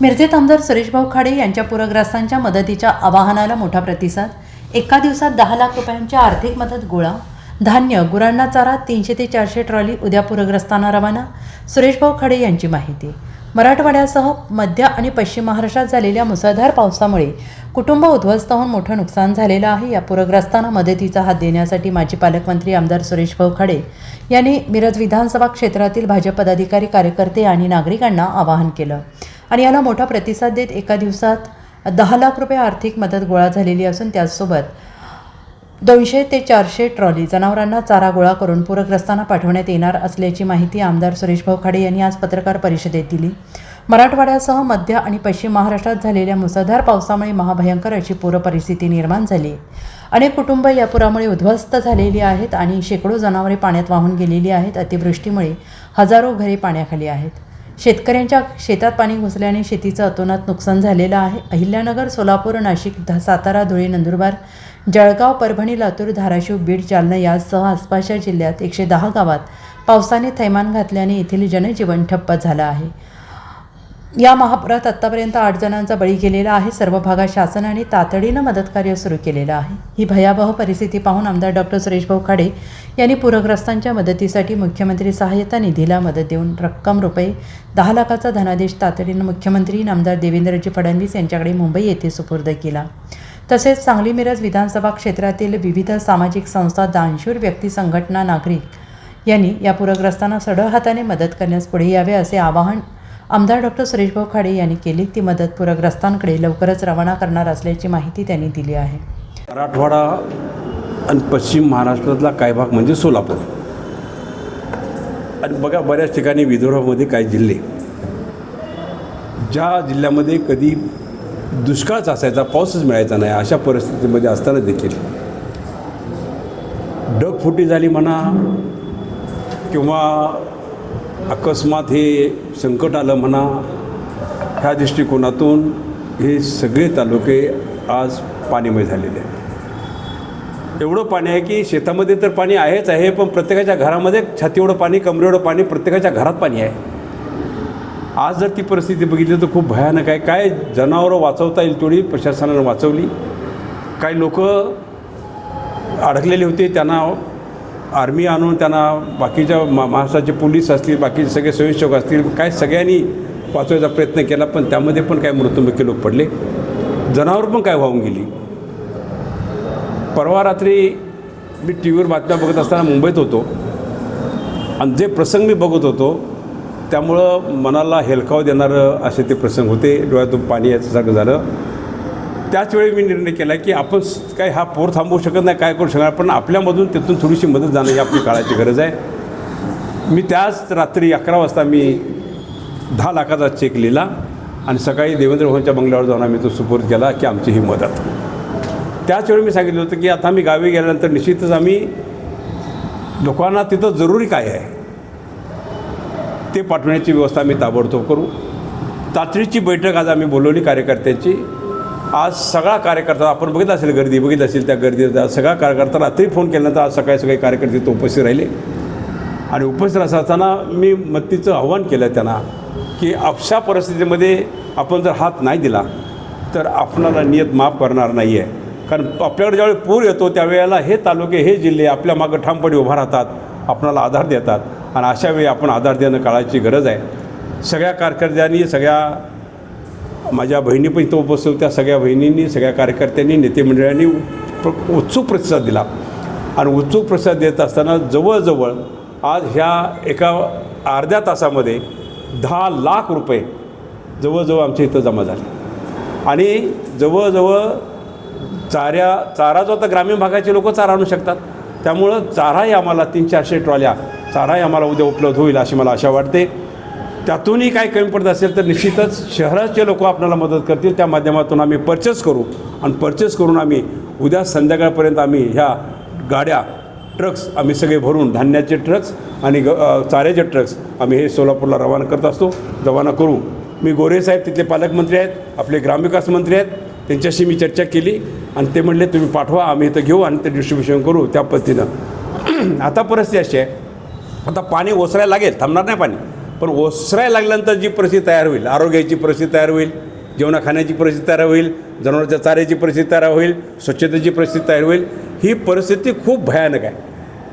मिरजेत आमदार सुरेशभाऊ खाडे यांच्या पूरग्रस्तांच्या मदतीच्या आवाहनाला मोठा प्रतिसाद. एका दिवसात दहा लाख रुपयांची आर्थिक मदत गोळा. धान्य गुरांना चारा तीनशे ते चारशे ट्रॉली उद्या पूरग्रस्तांना रवाना सुरेशभाऊ खाडे यांची माहिती. मराठवाड्यासह मध्य आणि पश्चिम महाराष्ट्रात झालेल्या मुसळधार पावसामुळे कुटुंब उद्ध्वस्त होऊन मोठं नुकसान झालेलं आहे. या पूरग्रस्तांना मदतीचा हात देण्यासाठी माजी पालकमंत्री आमदार सुरेशभाऊ खाडे यांनी मिरज विधानसभा क्षेत्रातील भाजप पदाधिकारी कार्यकर्ते आणि नागरिकांना आवाहन केलं. आणि याला मोठा प्रतिसाद देत एका दिवसात दहा लाख रुपये आर्थिक मदत गोळा झालेली असून त्याचसोबत दोनशे ते चारशे ट्रॉली जनावरांना चारा गोळा करून पूरग्रस्तांना पाठवण्यात येणार असल्याची माहिती आमदार सुरेश भाऊ खाडे यांनी आज पत्रकार परिषदेत दिली. मराठवाड्यासह मध्य आणि पश्चिम महाराष्ट्रात झालेल्या मुसळधार पावसामुळे महाभयंकर अशी पूर परिस्थिती निर्माण झाली. अनेक कुटुंब या पुरामुळे उद्ध्वस्त झालेली आहेत आणि शेकडो जनावरे पाण्यात वाहून गेलेली आहेत. अतिवृष्टीमुळे हजारो घरे पाण्याखाली आहेत. शेतकऱ्यांच्या शेतात पाणी घुसल्याने शेतीचं अतोनात नुकसान झालेलं आहे. अहिल्यानगर सोलापूर नाशिक सातारा धुळे नंदुरबार जळगाव परभणी लातूर धाराशिव बीड जालना यासह आसपासच्या जिल्ह्यात एकशे दहा गावात पावसाने थैमान घातल्याने येथील जनजीवन ठप्प झालं आहे. या महापुरात आत्तापर्यंत आठ जणांचा बळी गेलेला आहे. सर्व भागात शासनाने तातडीनं मदतकार्य सुरू केलेलं आहे. ही भयावह परिस्थिती पाहून आमदार डॉक्टर सुरेशभाऊ खाडे यांनी पूरग्रस्तांच्या मदतीसाठी मुख्यमंत्री सहाय्यता निधीला मदत देऊन रक्कम रुपये दहा लाखाचा धनादेश तातडीनं मुख्यमंत्री आमदार देवेंद्रजी फडणवीस यांच्याकडे मुंबई येथे सुपूर्द केला. तसेच सांगली मिरज विधानसभा क्षेत्रातील विविध सामाजिक संस्था दानशूर व्यक्ती संघटना नागरिक यांनी या पूरग्रस्तांना सढळ हाताने मदत करण्यास पुढे यावे असे आवाहन आमदार डॉक्टर सुरेशभाऊ खाडे यांनी केली ती मदत. पूरग्रस्तांकडे लवकरच रवाना करणार असल्याची माहिती त्यांनी दिली आहे. मराठवाडा आणि पश्चिम महाराष्ट्रातला काय भाग म्हणजे सोलापूर. आणि बघा बऱ्याच ठिकाणी विदर्भामध्ये काही जिल्हे. ज्या जिल्ह्यामध्ये कधी दुष्काळच असायचा पाऊसच मिळायचा नाही अशा परिस्थितीमध्ये असताना देखील. डगफुटी झाली म्हणा किंवा अकस्मात हे संकट आलं म्हणा ह्या दृष्टिकोनातून हे सगळे तालुके आज पाणीमय झालेले आहेत. एवढं पाणी आहे की शेतामध्ये तर पाणी आहेच आहे पण प्रत्येकाच्या घरामध्ये छाती एवढं पाणी कमरेवढं पाणी प्रत्येकाच्या घरात पाणी आहे. आज जर ती परिस्थिती बघितली तर खूप भयानक आहे. काय जनावरं वाचवता येईल तेवढी प्रशासनानं वाचवली. काही लोक अडकलेले होते त्यांना आर्मी आणून त्यांना बाकीच्या मा महाराष्ट्राचे पोलीस असतील बाकीचे सगळे स्वयंसेवक असतील काय सगळ्यांनी वाचवायचा प्रयत्न केला पण त्यामध्ये पण काय मृत्युमुखी लोक पडले. जनावर पण काय वाहून गेली. परवा रात्री मी टी व्हीवर बातम्या बघत असताना मुंबईत होतो. आणि जे प्रसंग मी बघत होतो त्यामुळं मनाला हेलकाव देणारं असे ते प्रसंग होते. डोळ्यातून पाणी याच्यासारखं झालं. त्याचवेळी मी निर्णय केला की आपण काय हा पोर थांबवू शकत नाही काय करू शकणार पण आपल्यामधून तिथून थोडीशी मदत जाणं ही आपली काळाची गरज आहे. मी त्याच रात्री अकरा वाजता मी दहा लाखाचा चेक लिहिला आणि सकाळी देवेंद्र भवनच्या बंगल्यावर जाऊन आम्ही तो सुपूर्द केला की आमची ही मदत. त्याच वेळी मी सांगितलं होतं की आता आम्ही गावी गेल्यानंतर निश्चितच आम्ही लोकांना तिथं जरुरी काय आहे ते पाठवण्याची व्यवस्था आम्ही ताबडतोब करू. तातडीची बैठक आज आम्ही बोलवली कार्यकर्त्यांची. आज सगळा कार्यकर्ता आपण बघितलं असेल गर्दी बघितलं असेल त्या गर्दीत सगळा कार्यकर्ता रात्री फोन केल्यानंतर आज सकाळी सगळे कार्यकर्ते तिथं उपस्थित राहिले. आणि उपस्थित असताना मी मत्तीचं आव्हान केलं त्यांना की अशा परिस्थितीमध्ये आपण जर हात नाही दिला तर आपणाला नियत माफ करणार नाही आहे कारण आपल्याकडे ज्यावेळी पूर येतो त्यावेळेला हे तालुके हे जिल्हे आपल्या मागं ठामपणे उभा राहतात आपणाला आधार देतात. आणि अशा वेळी आपण आधार देणं काळाची गरज आहे. सगळ्या कारकर्त्यांनी सगळ्या माझ्या बहिणी पण इथं उपस्थित होत्या. सगळ्या बहिणींनी सगळ्या कार्यकर्त्यांनी नेते मंडळांनी उत्सुक प्रतिसाद दिला. आणि उत्सुक प्रतिसाद देत असताना जवळजवळ आज ह्या एका अर्ध्या तासामध्ये दहा लाख रुपये जवळजवळ आमच्या इथं जमा झाले. आणि जवळजवळ चाऱ्या चारा जो आता ग्रामीण भागाचे लोक चारा आणू शकतात त्यामुळं चाराही आम्हाला तीन चारशे ट्रॉल्या चाराही आम्हाला उद्या उपलब्ध होईल अशी मला आशा वाटते. त्यातूनही काय कमी पडत असेल तर निश्चितच शहराचे लोक आपल्याला मदत करतील. त्या माध्यमातून आम्ही परचेस करू. आणि परचेस करून आम्ही उद्या संध्याकाळपर्यंत आम्ही ह्या गाड्या ट्रक्स आम्ही सगळे भरून धान्याचे ट्रक्स आणि ग चाऱ्याचे ट्रक्स आम्ही हे सोलापूरला रवाना करत असतो रवाना करू. मी गोरे साहेब तिथले पालकमंत्री आहेत आपले ग्रामविकास मंत्री आहेत. त्यांच्याशी मी चर्चा केली आणि ते म्हणले तुम्ही पाठवा आम्ही इथं घेऊ आणि ते डिस्ट्रीब्युशन करू. त्या पद्धतीनं. आता परिस्थिती अशी आहे. आता पाणी ओसरायला लागेल थांबणार नाही पाणी. पण ओसरायला लागल्यानंतर जी परिस्थिती तयार होईल आरोग्याची परिस्थिती तयार होईल जेवणा खाण्याची परिस्थिती तयार होईल जनावरांच्या चाऱ्याची परिस्थिती तयार होईल स्वच्छतेची परिस्थिती तयार होईल ही परिस्थिती खूप भयानक आहे.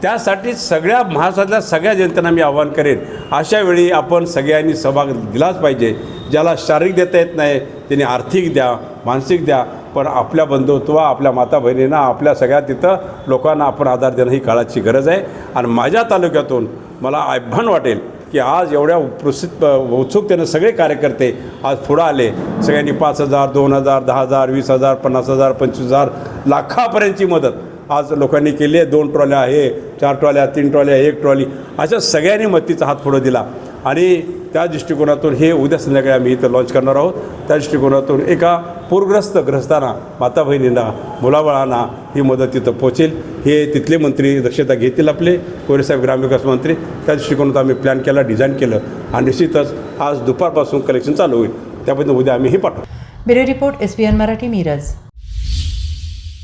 त्यासाठी सगळ्या महाराष्ट्रातल्या सगळ्या जनतेला मी आवाहन करेन अशा वेळी आपण सगळ्यांनी सहभाग दिलाच पाहिजे ज्याला शारीरिक देता येत नाही त्यांनी आर्थिक द्या मानसिक द्या पण आपल्या बंधुत्व आपल्या माता बहिणींना आपल्या सगळ्या तिथं लोकांना आपण आधार देणं ही काळाची गरज आहे. आणि माझ्या तालुक्यातून मला आव्हान वाटेल की आज एवढ्या प्रसिद्ध उत्सुकतेनं सगळे कार्यकर्ते आज पुढं आले. सगळ्यांनी पाच हजार दोन हजार दहा हजार वीस हजार पन्नास हजार पंचवीस हजार लाखापर्यंतची मदत आज लोकांनी केली आहे. दोन ट्रॉल्या आहे चार ट्रॉल्या तीन ट्रॉल्या एक ट्रॉली. अशा सगळ्यांनी मदतीचा हात पुढं दिला. आणि त्या दृष्टिकोनातून हे उद्या संध्याकाळी आम्ही इथं लॉन्च करणार आहोत. त्या दृष्टिकोनातून एका पूरग्रस्त ग्रस्तांना माता बहिणींना मुलाबाळांना ही मदत तिथं पोचेल हे तिथले मंत्री दक्षता घेतील आपले कोरेसाहेब ग्रामविकास मंत्री. त्या दृष्टिकोनात आम्ही प्लॅन केला डिझाईन केलं आणि निश्चितच आज दुपारपासून कलेक्शन चालू होईल. त्याबद्दल उद्या आम्ही हे पाठवू. Bureau report S B N Marathi Miraj.